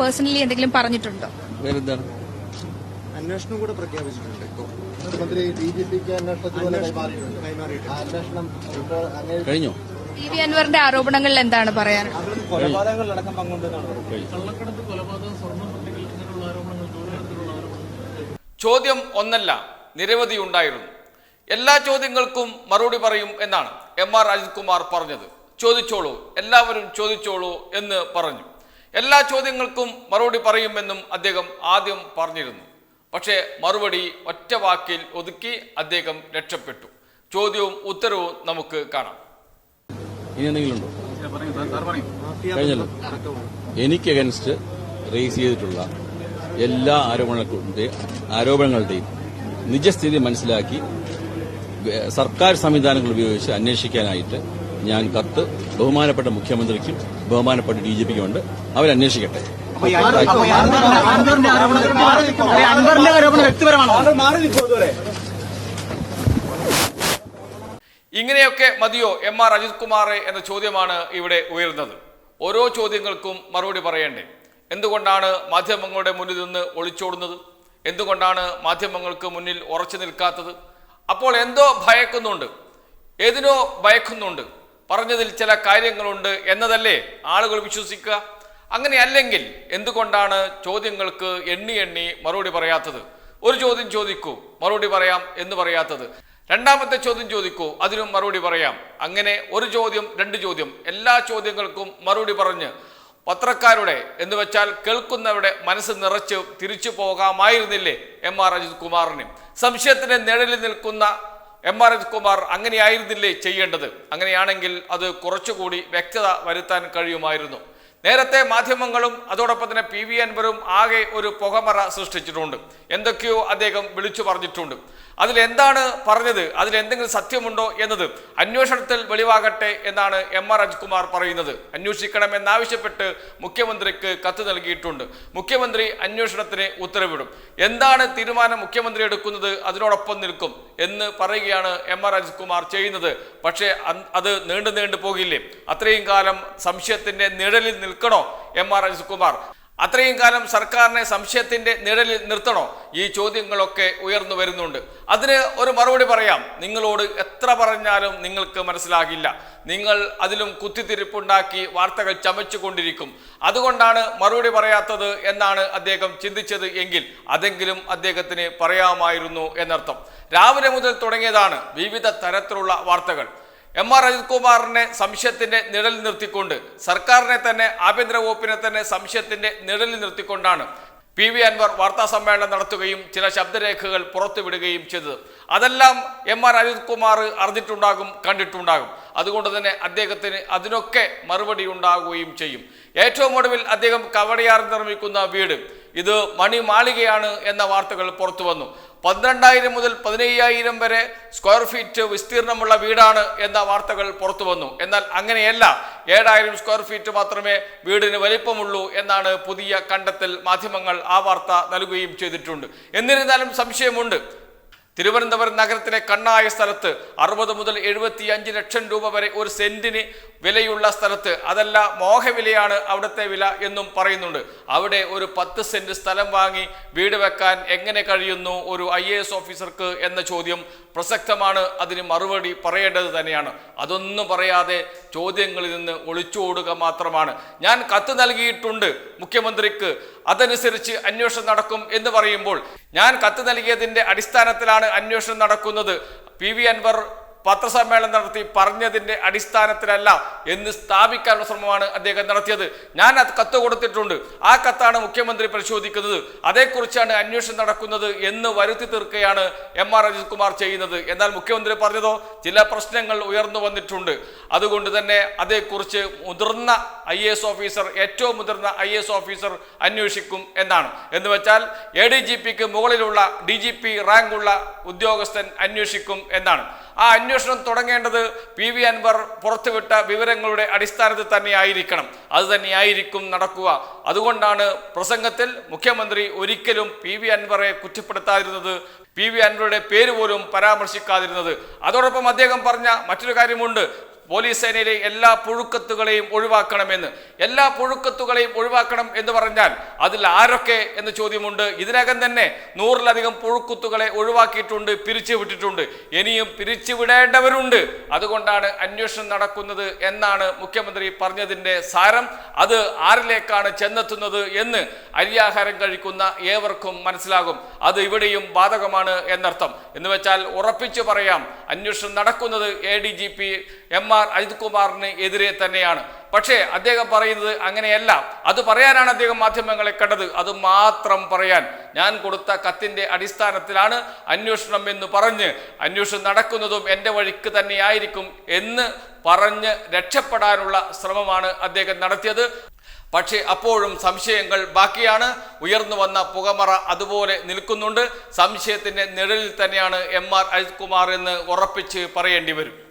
Personally എന്തെങ്കിലും പറഞ്ഞിട്ടുണ്ടോ? വേറെന്താണ്? അന്വേഷണം കൂടെ പ്രഖ്യാപിച്ചിട്ടുണ്ട് ഇപ്പോൾ മുഖ്യമന്ത്രി ജി പിക്ക് കഴിഞ്ഞോ? പി വി അൻവറിന്റെ ആരോപണങ്ങളിൽ എന്താണ് പറയാൻ? കൊലപാതകങ്ങളിലടക്കം പങ്കുണ്ടെന്നാണ്? ചോദ്യം ഒന്നല്ല നിരവധി ഉണ്ടായിരുന്നു. എല്ലാ ചോദ്യങ്ങൾക്കും മറുപടി പറയും എന്നാണ് എം ആർ അജിത് കുമാർ പറഞ്ഞത്. ചോദിച്ചോളൂ എല്ലാവരും ചോദിച്ചോളൂ എന്ന് പറഞ്ഞു. എല്ലാ ചോദ്യങ്ങൾക്കും മറുപടി പറയുമെന്നും അദ്ദേഹം ആദ്യം പറഞ്ഞിരുന്നു. പക്ഷേ മറുപടി ഒറ്റ വാക്കിൽ ഒതുക്കി അദ്ദേഹം രക്ഷപ്പെട്ടു. ചോദ്യവും ഉത്തരവും നമുക്ക് കാണാം. ഇനി എന്തെങ്കിലും ഉണ്ടോ? കഴിഞ്ഞല്ലോ. എനിക്ക് അഗൻസ്റ്റ് റേസ് ചെയ്തിട്ടുള്ള എല്ലാ ആരോപണങ്ങളുടെയും ആരോപണങ്ങളുടെയും നിജസ്ഥിതി മനസ്സിലാക്കി സർക്കാർ സംവിധാനങ്ങൾ ഉപയോഗിച്ച് അന്വേഷിക്കാനായിട്ട് ഞാൻ കത്ത് ബഹുമാനപ്പെട്ട മുഖ്യമന്ത്രിക്കും ബഹുമാനപ്പെട്ട ഡി ജി പിക്കും ഉണ്ട്. അവരന്വേഷിക്കട്ടെ. ഇങ്ങനെയൊക്കെ മതിയോ എം ആർ അജിത് കുമാറെ എന്ന ചോദ്യമാണ് ഇവിടെ ഉയർന്നത്. ഓരോ ചോദ്യങ്ങൾക്കും മറുപടി പറയണ്ടേ? എന്തുകൊണ്ടാണ് മാധ്യമങ്ങളുടെ മുന്നിൽ നിന്ന് ഒളിച്ചോടുന്നത്? എന്തുകൊണ്ടാണ് മാധ്യമങ്ങൾക്ക് മുന്നിൽ ഉറച്ചു നിൽക്കാത്തത്? അപ്പോൾ എന്തോ ഭയക്കുന്നുണ്ട്. ഏതിനോ ഭയക്കുന്നുണ്ട്. പറഞ്ഞതിൽ ചില കാര്യങ്ങളുണ്ട് എന്നതല്ലേ ആളുകൾ വിശ്വസിക്കുക? അങ്ങനെ അല്ലെങ്കിൽ എന്തുകൊണ്ടാണ് ചോദ്യങ്ങൾക്ക് എണ്ണി എണ്ണി മറുപടി പറയാത്തത്? ഒരു ചോദ്യം ചോദിക്കൂ മറുപടി പറയാം എന്ന് പറയാത്തത്. രണ്ടാമത്തെ ചോദ്യം ചോദിക്കൂ അതിനും മറുപടി പറയാം. അങ്ങനെ ഒരു ചോദ്യം രണ്ട് ചോദ്യം എല്ലാ ചോദ്യങ്ങൾക്കും മറുപടി പറഞ്ഞ് പത്രക്കാരുടെ എന്ന് വെച്ചാൽ കേൾക്കുന്നവരുടെ മനസ്സ് നിറച്ച് തിരിച്ചു പോകാമായിരുന്നില്ലേ എം ആർ അജിത് കുമാറിന്? സംശയത്തിന്റെ നിഴലിൽ നിൽക്കുന്ന എം ആർ അജിത് കുമാർ അങ്ങനെയായിരുന്നില്ലേ ചെയ്യേണ്ടത്? അങ്ങനെയാണെങ്കിൽ അത് കുറച്ചുകൂടി വ്യക്തത വരുത്താൻ കഴിയുമായിരുന്നു. നേരത്തെ മാധ്യമങ്ങളും അതോടൊപ്പം തന്നെ പി വി അൻവറും ആകെ ഒരു പുകമറ സൃഷ്ടിച്ചിട്ടുണ്ട്. എന്തൊക്കെയോ അദ്ദേഹം വിളിച്ചു പറഞ്ഞിട്ടുണ്ട്. അതിൽ എന്താണ് പറഞ്ഞത്? അതിലെന്തെങ്കിലും സത്യമുണ്ടോ എന്നത് അന്വേഷണത്തിൽ വെളിവാകട്ടെ എന്നാണ് എം ആർ അജ്കുമാർ പറയുന്നത്. അന്വേഷിക്കണമെന്നാവശ്യപ്പെട്ട് മുഖ്യമന്ത്രിക്ക് കത്ത് നൽകിയിട്ടുണ്ട്. മുഖ്യമന്ത്രി അന്വേഷണത്തിന് ഉത്തരവിടും. എന്താണ് തീരുമാനം മുഖ്യമന്ത്രി എടുക്കുന്നത്? അതിനോടൊപ്പം നിൽക്കും എന്ന് പറയുകയാണ് എം ആർ അജിത്കുമാർ ചെയ്യുന്നത്. പക്ഷേ അത് നീണ്ടു നീണ്ടു പോകില്ലേ? അത്രയും കാലം സംശയത്തിന്റെ നിഴലിൽ നിൽക്കണോ എം ആർ അജിത്കുമാർ? അത്രയും കാലം സർക്കാരിനെ സംശയത്തിന്റെ നിഴലിൽ നിർത്തണോ? ഈ ചോദ്യങ്ങളൊക്കെ ഉയർന്നു വരുന്നുണ്ട്. അതിന് ഒരു മറുപടി പറയാം. നിങ്ങളോട് എത്ര പറഞ്ഞാലും നിങ്ങൾക്ക് മനസ്സിലാകില്ല. നിങ്ങൾ അതിലും കുത്തിത്തിരിപ്പുണ്ടാക്കി വാർത്തകൾ ചമച്ചുകൊണ്ടിരിക്കും. അതുകൊണ്ടാണ് മറുപടി പറയാത്തത് എന്നാണ് അദ്ദേഹം ചിന്തിച്ചത് എങ്കിൽ അതെങ്കിലും അദ്ദേഹത്തിന് പറയാമായിരുന്നു എന്നർത്ഥം. രാവിലെ മുതൽ തുടങ്ങിയതാണ് വിവിധ തരത്തിലുള്ള വാർത്തകൾ. എം ആർ അജിത് കുമാറിനെ സംശയത്തിന്റെ നിഴലിൽ നിർത്തിക്കൊണ്ട് സർക്കാരിനെ തന്നെ ആഭ്യന്തര വകുപ്പിനെ തന്നെ സംശയത്തിന്റെ നിഴലിൽ നിർത്തിക്കൊണ്ടാണ് പി വി അൻവർ വാർത്താ സമ്മേളനം നടത്തുകയും ചില ശബ്ദരേഖകൾ പുറത്തുവിടുകയും ചെയ്തത്. അതെല്ലാം എം ആർ അജിത് കുമാർ അറിഞ്ഞിട്ടുണ്ടാകും കണ്ടിട്ടുണ്ടാകും. അതുകൊണ്ട് തന്നെ അദ്ദേഹത്തിന് അതിനൊക്കെ മറുപടി ഉണ്ടാകുകയും ചെയ്യും. ഏറ്റവും ഒടുവിൽ അദ്ദേഹം കവടയാർ നിർമ്മിക്കുന്ന വീട്. ഇത് മണിമാളികയാണ് എന്ന വാർത്തകൾ പുറത്തു വന്നു. പന്ത്രണ്ടായിരം മുതൽ പതിനയ്യായിരം വരെ സ്ക്വയർ ഫീറ്റ് വിസ്തീർണമുള്ള വീടാണ് എന്ന വാർത്തകൾ പുറത്തു വന്നു. എന്നാൽ അങ്ങനെയല്ല. ഏഴായിരം സ്ക്വയർ ഫീറ്റ് മാത്രമേ വീടിന് വലിപ്പമുള്ളൂ എന്നാണ് പുതിയ കണ്ടെത്തൽ മാധ്യമങ്ങൾ ആ വാർത്ത നൽകുകയും ചെയ്തിട്ടുണ്ട്. എന്നിരുന്നാലും സംശയമുണ്ട്. തിരുവനന്തപുരം നഗരത്തിലെ കണ്ണായ സ്ഥലത്ത് അറുപത് മുതൽ എഴുപത്തി അഞ്ച് ലക്ഷം രൂപ വരെ ഒരു സെന്റിന് വിലയുള്ള സ്ഥലത്ത്. അതല്ല മോഹവിലയാണ് അവിടുത്തെ വില എന്നും പറയുന്നുണ്ട്. അവിടെ ഒരു പത്ത് സെന്റ് സ്ഥലം വാങ്ങി വീട് വെക്കാൻ എങ്ങനെ കഴിയുന്നു ഒരു ഐ ഓഫീസർക്ക് എന്ന ചോദ്യം പ്രസക്തമാണ്. അതിന് മറുപടി പറയേണ്ടത് തന്നെയാണ്. അതൊന്നും പറയാതെ ചോദ്യങ്ങളിൽ നിന്ന് ഒളിച്ചോടുക മാത്രമാണ്. ഞാൻ കത്ത് നൽകിയിട്ടുണ്ട് മുഖ്യമന്ത്രിക്ക്. അതനുസരിച്ച് അന്വേഷണം നടക്കും എന്ന് പറയുമ്പോൾ ഞാൻ കത്ത് നൽകിയതിന്റെ അടിസ്ഥാനത്തിലാണ് അന്വേഷണം നടക്കുന്നത്. പി വി അൻവർ പത്രസമ്മേളനം നടത്തി പറഞ്ഞതിന്റെ അടിസ്ഥാനത്തിലല്ല എന്ന് സ്ഥാപിക്കാനുള്ള ശ്രമമാണ് അദ്ദേഹം നടത്തിയത്. ഞാൻ അത് കത്ത് കൊടുത്തിട്ടുണ്ട്. ആ കത്താണ് മുഖ്യമന്ത്രി പരിശോധിക്കുന്നത്. അതേക്കുറിച്ചാണ് അന്വേഷണം നടക്കുന്നത് എന്ന് വരുത്തി തീർക്കുകയാണ് എം ആർ അജിത് കുമാർ ചെയ്യുന്നത്. എന്നാൽ മുഖ്യമന്ത്രി പറഞ്ഞതോ? ചില പ്രശ്നങ്ങൾ ഉയർന്നു വന്നിട്ടുണ്ട്. അതുകൊണ്ട് തന്നെ അതേക്കുറിച്ച് മുതിർന്ന ഐ എസ് ഓഫീസർ ഏറ്റവും മുതിർന്ന ഐ എസ് ഓഫീസർ അന്വേഷിക്കും എന്നാണ്. എന്ന് വെച്ചാൽ എ ഡി ജി പിക്ക് മുകളിലുള്ള ഡി ജി പി റാങ്കുള്ള ഉദ്യോഗസ്ഥൻ അന്വേഷിക്കും എന്നാണ്. ആ അന്വേഷണം തുടങ്ങേണ്ടത് പി വി അൻവർ പുറത്തുവിട്ട വിവരങ്ങളുടെ അടിസ്ഥാനത്തിൽ തന്നെയായിരിക്കണം. അത് തന്നെയായിരിക്കും നടക്കുക. അതുകൊണ്ടാണ് പ്രസംഗത്തിൽ മുഖ്യമന്ത്രി ഒരിക്കലും പി വി അൻവറെ കുറ്റപ്പെടുത്താതിരുന്നത് പി വി അൻവറുടെ പേര് പോലും പരാമർശിക്കാതിരുന്നത്. അതോടൊപ്പം അദ്ദേഹം പറഞ്ഞ മറ്റൊരു കാര്യമുണ്ട്. പോലീസ് സേനയിലെ എല്ലാ പുഴുക്കത്തുകളെയും ഒഴിവാക്കണമെന്ന് എല്ലാ പുഴുക്കത്തുകളെയും ഒഴിവാക്കണം എന്ന് പറഞ്ഞാൽ അതിൽ ആരൊക്കെ എന്ന ചോദ്യമുണ്ട്. ഇതിനകം തന്നെ നൂറിലധികം പുഴുക്കുത്തുകളെ ഒഴിവാക്കിയിട്ടുണ്ട് പിരിച്ചു വിട്ടിട്ടുണ്ട് ഇനിയും പിരിച്ചുവിടേണ്ടവരുണ്ട്. അതുകൊണ്ടാണ് അന്വേഷണം നടക്കുന്നത് എന്നാണ് മുഖ്യമന്ത്രി പറഞ്ഞതിന്റെ സാരം. അത് ആരിലേക്കാണ് ചെന്നെത്തുന്നത് എന്ന് അരിയാഹാരം കഴിക്കുന്ന ഏവർക്കും മനസ്സിലാകും. അത് ഇവിടെയും ബാധകമാണ് എന്നർത്ഥം. എന്ന് വെച്ചാൽ ഉറപ്പിച്ചു പറയാം അന്വേഷണം നടക്കുന്നത് A D G P M R Ajith കുമാറിന് എതിരെ തന്നെയാണ്. പക്ഷേ അദ്ദേഹം പറയുന്നത് അങ്ങനെയല്ല. അത് പറയാനാണ് അദ്ദേഹം മാധ്യമങ്ങളെ കണ്ടത്. അത് മാത്രം പറയാൻ ഞാൻ കൊടുത്ത കത്തിന്റെ അടിസ്ഥാനത്തിലാണ് അന്വേഷണം എന്ന് പറഞ്ഞ് അന്വേഷണം നടക്കുന്നതും എന്റെ വഴിക്ക് തന്നെയായിരിക്കും എന്ന് പറഞ്ഞ് രക്ഷപ്പെടാനുള്ള ശ്രമമാണ് അദ്ദേഹം നടത്തിയത്. പക്ഷേ അപ്പോഴും സംശയങ്ങൾ ബാക്കിയാണ്. ഉയർന്നു വന്ന പുകമറ അതുപോലെ നിൽക്കുന്നുണ്ട്. സംശയത്തിന്റെ നിഴലിൽ തന്നെയാണ് എം ആർ അജിത് കുമാർ എന്ന് ഉറപ്പിച്ച് പറയേണ്ടി വരും.